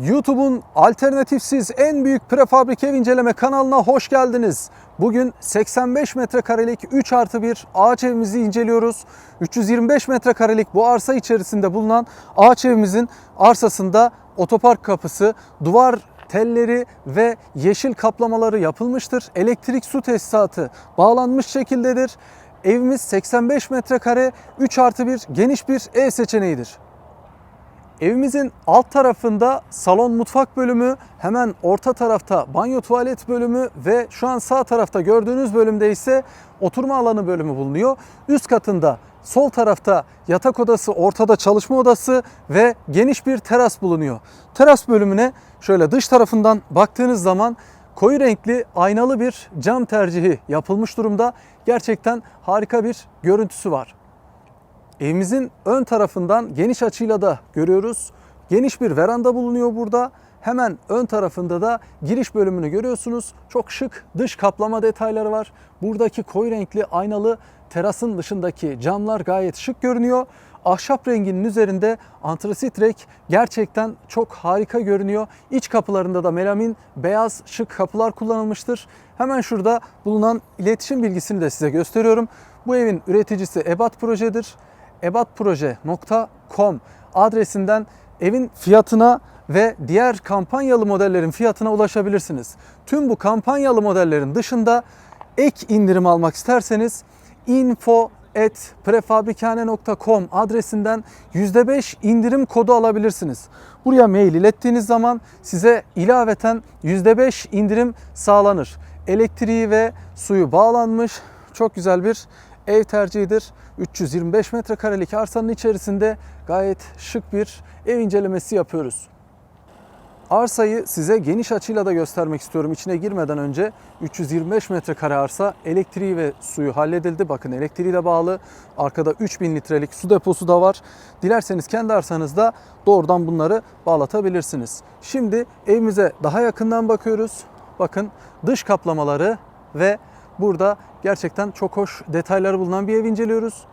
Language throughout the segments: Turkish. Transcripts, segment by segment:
YouTube'un alternatifsiz en büyük prefabrik ev inceleme kanalına hoş geldiniz. Bugün 85 metrekarelik 3 artı 1 ağaç evimizi inceliyoruz. 325 metrekarelik bu arsa içerisinde bulunan ağaç evimizin arsasında otopark kapısı, duvar telleri ve yeşil kaplamaları yapılmıştır. Elektrik su tesisatı bağlanmış şekildedir. Evimiz 85 metrekare 3 artı 1 geniş bir ev seçeneğidir. Evimizin alt tarafında salon mutfak bölümü, hemen orta tarafta banyo tuvalet bölümü ve şu an sağ tarafta gördüğünüz bölümde ise oturma alanı bölümü bulunuyor. Üst katında sol tarafta yatak odası, ortada çalışma odası ve geniş bir teras bulunuyor. Teras bölümüne şöyle dış tarafından baktığınız zaman koyu renkli aynalı bir cam tercihi yapılmış durumda. Gerçekten harika bir görüntüsü var. Evimizin ön tarafından geniş açıyla da görüyoruz. Geniş bir veranda bulunuyor burada. Hemen ön tarafında da giriş bölümünü görüyorsunuz. Çok şık dış kaplama detayları var. Buradaki koyu renkli aynalı terasın dışındaki camlar gayet şık görünüyor. Ahşap renginin üzerinde antrasit renk gerçekten çok harika görünüyor. İç kapılarında da melamin beyaz şık kapılar kullanılmıştır. Hemen şurada bulunan iletişim bilgisini de size gösteriyorum. Bu evin üreticisi Ebat Proje'dir ebatproje.com adresinden evin fiyatına ve diğer kampanyalı modellerin fiyatına ulaşabilirsiniz. Tüm bu kampanyalı modellerin dışında ek indirim almak isterseniz info et prefabrikane.com adresinden %5 indirim kodu alabilirsiniz. Buraya mail ilettiğiniz zaman size ilaveten %5 indirim sağlanır. Elektriği ve suyu bağlanmış çok güzel bir ev tercihidir. 325 metrekarelik arsanın içerisinde gayet şık bir ev incelemesi yapıyoruz. Arsayı size geniş açıyla da göstermek istiyorum. İçine girmeden önce 325 metrekare arsa elektriği ve suyu halledildi. Bakın elektriği de bağlı. Arkada 3000 litrelik su deposu da var. Dilerseniz kendi arsanızda doğrudan bunları bağlatabilirsiniz. Şimdi evimize daha yakından bakıyoruz. Bakın dış kaplamaları ve burada gerçekten çok hoş detayları bulunan bir ev inceliyoruz.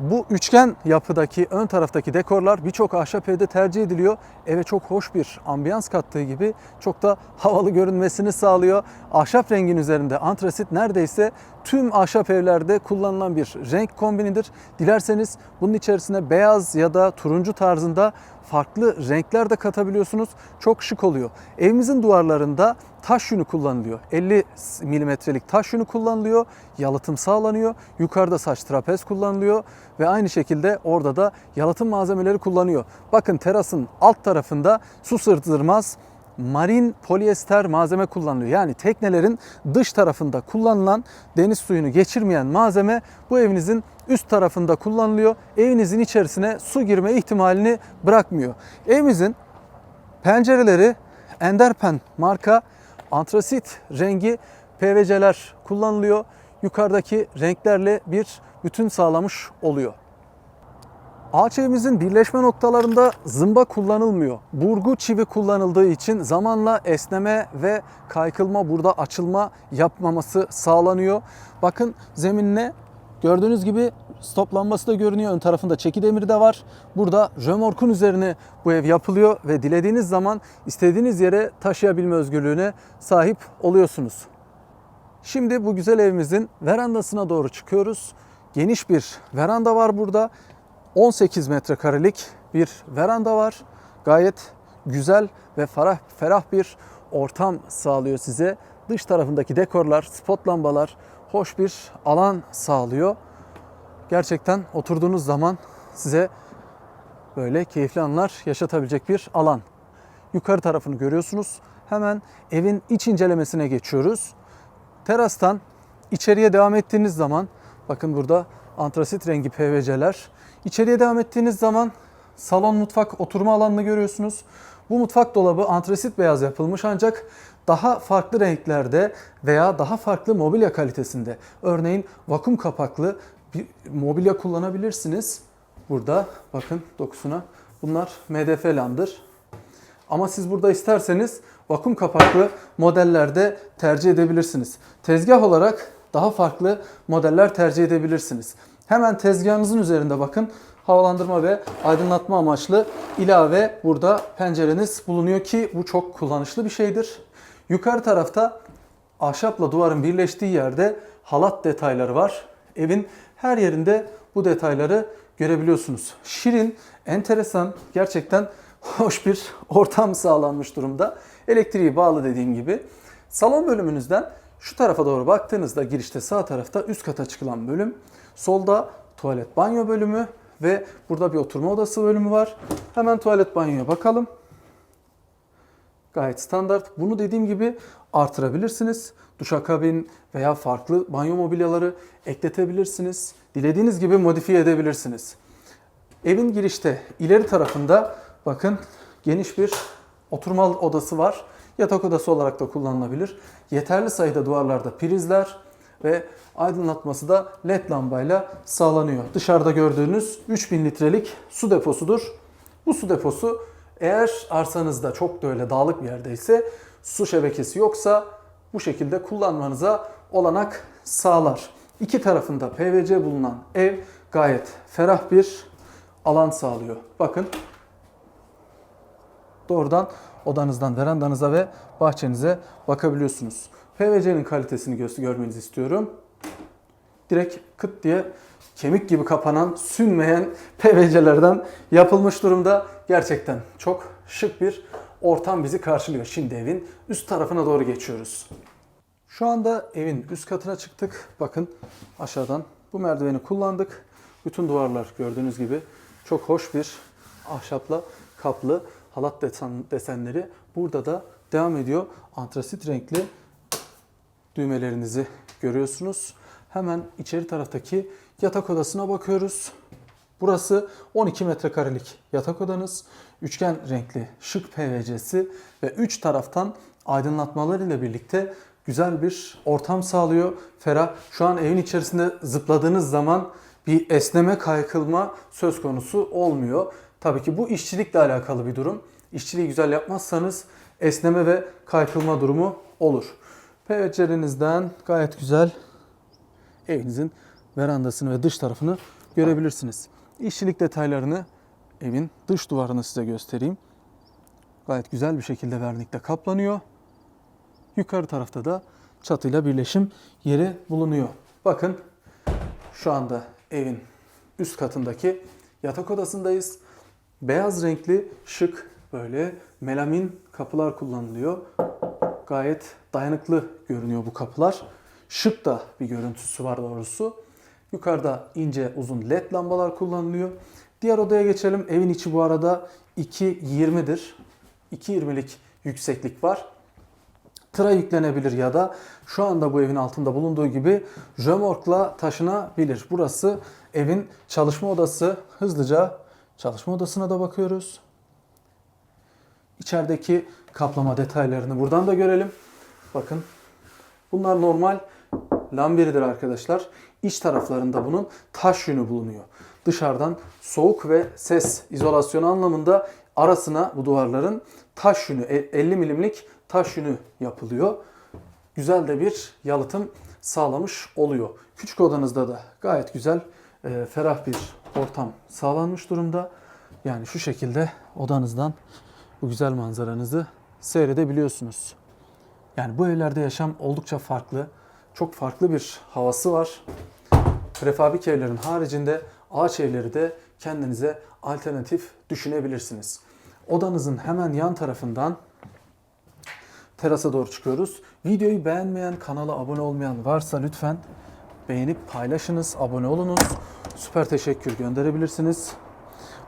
Bu üçgen yapıdaki ön taraftaki dekorlar birçok ahşap evde tercih ediliyor. Eve çok hoş bir ambiyans kattığı gibi çok da havalı görünmesini sağlıyor. Ahşap rengin üzerinde antrasit neredeyse tüm ahşap evlerde kullanılan bir renk kombinidir. Dilerseniz bunun içerisine beyaz ya da turuncu tarzında farklı renkler de katabiliyorsunuz. Çok şık oluyor. Evimizin duvarlarında taş yünü kullanılıyor. 50 milimetrelik taş yünü kullanılıyor. Yalıtım sağlanıyor. Yukarıda saç trapez kullanılıyor ve aynı şekilde orada da yalıtım malzemeleri kullanıyor. Bakın terasın alt tarafında su sırtırmaz marin polyester malzeme kullanılıyor. Yani teknelerin dış tarafında kullanılan deniz suyunu geçirmeyen malzeme bu evinizin üst tarafında kullanılıyor. Evinizin içerisine su girme ihtimalini bırakmıyor. Evimizin pencereleri Enderpen marka antrasit rengi PVC'ler kullanılıyor. Yukarıdaki renklerle bir bütün sağlamış oluyor. Ağaç evimizin birleşme noktalarında zımba kullanılmıyor. Burgu çivi kullanıldığı için zamanla esneme ve kaykılma burada açılma yapmaması sağlanıyor. Bakın zeminine gördüğünüz gibi stop lambası da görünüyor. Ön tarafında çeki demiri de var. Burada römorkun üzerine bu ev yapılıyor ve dilediğiniz zaman istediğiniz yere taşıyabilme özgürlüğüne sahip oluyorsunuz. Şimdi bu güzel evimizin verandasına doğru çıkıyoruz. Geniş bir veranda var burada. 18 metrekarelik bir veranda var. Gayet güzel ve ferah, ferah bir ortam sağlıyor size. Dış tarafındaki dekorlar, spot lambalar hoş bir alan sağlıyor. Gerçekten oturduğunuz zaman size böyle keyifli anlar yaşatabilecek bir alan. Yukarı tarafını görüyorsunuz. Hemen evin iç incelemesine geçiyoruz. Terastan içeriye devam ettiğiniz zaman bakın burada antrasit rengi PVC'ler. İçeriye devam ettiğiniz zaman salon mutfak oturma alanını görüyorsunuz. Bu mutfak dolabı antrasit beyaz yapılmış ancak daha farklı renklerde veya daha farklı mobilya kalitesinde. Örneğin vakum kapaklı bir mobilya kullanabilirsiniz. Burada bakın dokusuna. Bunlar MDF lamdır. Ama siz burada isterseniz vakum kapaklı modellerde tercih edebilirsiniz. Tezgah olarak daha farklı modeller tercih edebilirsiniz. Hemen tezgahınızın üzerinde bakın havalandırma ve aydınlatma amaçlı ilave burada pencereniz bulunuyor ki bu çok kullanışlı bir şeydir. Yukarı tarafta ahşapla duvarın birleştiği yerde halat detayları var. Evin her yerinde bu detayları görebiliyorsunuz. Şirin, enteresan, gerçekten hoş bir ortam sağlanmış durumda. Elektriği bağlı dediğim gibi. Salon bölümünüzden şu tarafa doğru baktığınızda girişte sağ tarafta üst kata çıkılan bölüm. Solda tuvalet banyo bölümü ve burada bir oturma odası bölümü var. Hemen tuvalet banyoya bakalım. Gayet standart. Bunu dediğim gibi artırabilirsiniz. Duşakabin veya farklı banyo mobilyaları ekletebilirsiniz. Dilediğiniz gibi modifiye edebilirsiniz. Evin girişte ileri tarafında bakın geniş bir oturma odası var. Yatak odası olarak da kullanılabilir. Yeterli sayıda duvarlarda prizler ve aydınlatması da led lambayla sağlanıyor. Dışarıda gördüğünüz 3000 litrelik su deposudur. Bu su deposu eğer arsanızda çok da öyle dağlık bir yerdeyse su şebekesi yoksa bu şekilde kullanmanıza olanak sağlar. İki tarafında PVC bulunan ev gayet ferah bir alan sağlıyor. Bakın doğrudan odanızdan verandanıza ve bahçenize bakabiliyorsunuz. PVC'nin kalitesini gö- görmenizi istiyorum. Direkt kıt diye kemik gibi kapanan, sünmeyen PVC'lerden yapılmış durumda. Gerçekten çok şık bir ortam bizi karşılıyor. Şimdi evin üst tarafına doğru geçiyoruz. Şu anda evin üst katına çıktık. Bakın aşağıdan bu merdiveni kullandık. Bütün duvarlar gördüğünüz gibi çok hoş bir ahşapla kaplı halat desen, desenleri burada da devam ediyor. Antrasit renkli düğmelerinizi görüyorsunuz. Hemen içeri taraftaki yatak odasına bakıyoruz. Burası 12 metrekarelik yatak odanız. Üçgen renkli şık PVC'si ve üç taraftan aydınlatmalar ile birlikte güzel bir ortam sağlıyor. Ferah şu an evin içerisinde zıpladığınız zaman bir esneme kaykılma söz konusu olmuyor. Tabii ki bu işçilikle alakalı bir durum. İşçiliği güzel yapmazsanız esneme ve kaykılma durumu olur. PVC'lerinizden gayet güzel evinizin verandasını ve dış tarafını görebilirsiniz. İşçilik detaylarını evin dış duvarını size göstereyim. Gayet güzel bir şekilde vernikle kaplanıyor. Yukarı tarafta da çatıyla birleşim yeri bulunuyor. Bakın şu anda evin üst katındaki yatak odasındayız. Beyaz renkli şık böyle melamin kapılar kullanılıyor. Gayet dayanıklı görünüyor bu kapılar. Şık da bir görüntüsü var doğrusu. Yukarıda ince uzun led lambalar kullanılıyor. Diğer odaya geçelim. Evin içi bu arada 2.20'dir. 2.20'lik yükseklik var. Tıra yüklenebilir ya da şu anda bu evin altında bulunduğu gibi römorkla taşınabilir. Burası evin çalışma odası. Hızlıca çalışma odasına da bakıyoruz. İçerideki kaplama detaylarını buradan da görelim. Bakın bunlar normal lamberidir arkadaşlar. İç taraflarında bunun taş yünü bulunuyor. Dışarıdan soğuk ve ses izolasyonu anlamında arasına bu duvarların taş yünü 50 milimlik taş yünü yapılıyor. Güzel de bir yalıtım sağlamış oluyor. Küçük odanızda da gayet güzel, e, ferah bir ortam sağlanmış durumda. Yani şu şekilde odanızdan bu güzel manzaranızı seyredebiliyorsunuz. Yani bu evlerde yaşam oldukça farklı. Çok farklı bir havası var. Prefabrik evlerin haricinde ağaç evleri de kendinize alternatif düşünebilirsiniz. Odanızın hemen yan tarafından terasa doğru çıkıyoruz. Videoyu beğenmeyen, kanala abone olmayan varsa lütfen beğenip paylaşınız, abone olunuz. Süper teşekkür gönderebilirsiniz.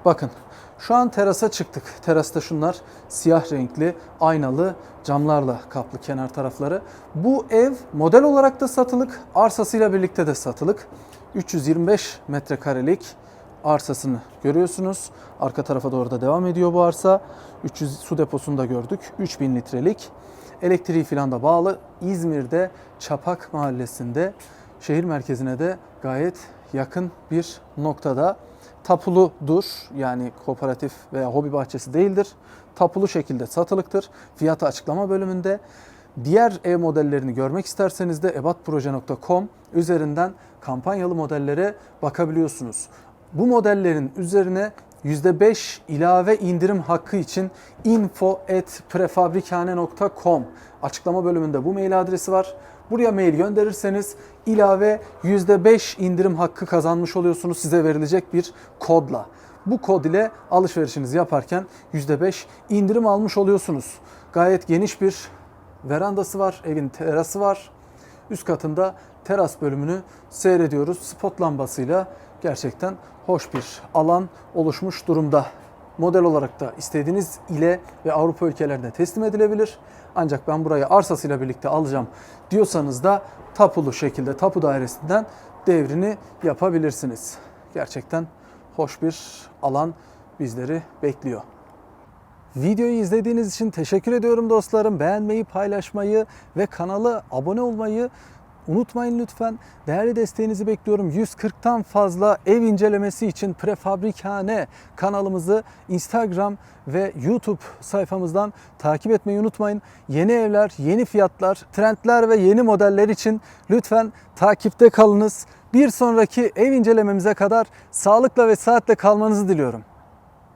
Bakın şu an terasa çıktık. Terasta şunlar siyah renkli aynalı camlarla kaplı kenar tarafları. Bu ev model olarak da satılık, arsasıyla birlikte de satılık. 325 metrekarelik arsasını görüyorsunuz. Arka tarafa doğru da devam ediyor bu arsa. 300 su deposunu da gördük. 3000 litrelik. Elektriği filan da bağlı. İzmir'de Çapak Mahallesi'nde şehir merkezine de gayet yakın bir noktada tapuludur. Yani kooperatif veya hobi bahçesi değildir. Tapulu şekilde satılıktır. Fiyatı açıklama bölümünde. Diğer ev modellerini görmek isterseniz de ebatproje.com üzerinden kampanyalı modellere bakabiliyorsunuz. Bu modellerin üzerine %5 ilave indirim hakkı için info@prefabrikane.com açıklama bölümünde bu mail adresi var. Buraya mail gönderirseniz ilave %5 indirim hakkı kazanmış oluyorsunuz size verilecek bir kodla. Bu kod ile alışverişinizi yaparken %5 indirim almış oluyorsunuz. Gayet geniş bir verandası var, evin terası var. Üst katında teras bölümünü seyrediyoruz. Spot lambasıyla gerçekten hoş bir alan oluşmuş durumda. Model olarak da istediğiniz ile ve Avrupa ülkelerine teslim edilebilir. Ancak ben burayı arsasıyla birlikte alacağım diyorsanız da tapulu şekilde tapu dairesinden devrini yapabilirsiniz. Gerçekten hoş bir alan bizleri bekliyor. Videoyu izlediğiniz için teşekkür ediyorum dostlarım. Beğenmeyi, paylaşmayı ve kanala abone olmayı unutmayın lütfen. Değerli desteğinizi bekliyorum. 140'tan fazla ev incelemesi için Prefabrikane kanalımızı Instagram ve YouTube sayfamızdan takip etmeyi unutmayın. Yeni evler, yeni fiyatlar, trendler ve yeni modeller için lütfen takipte kalınız. Bir sonraki ev incelememize kadar sağlıkla ve saatle kalmanızı diliyorum.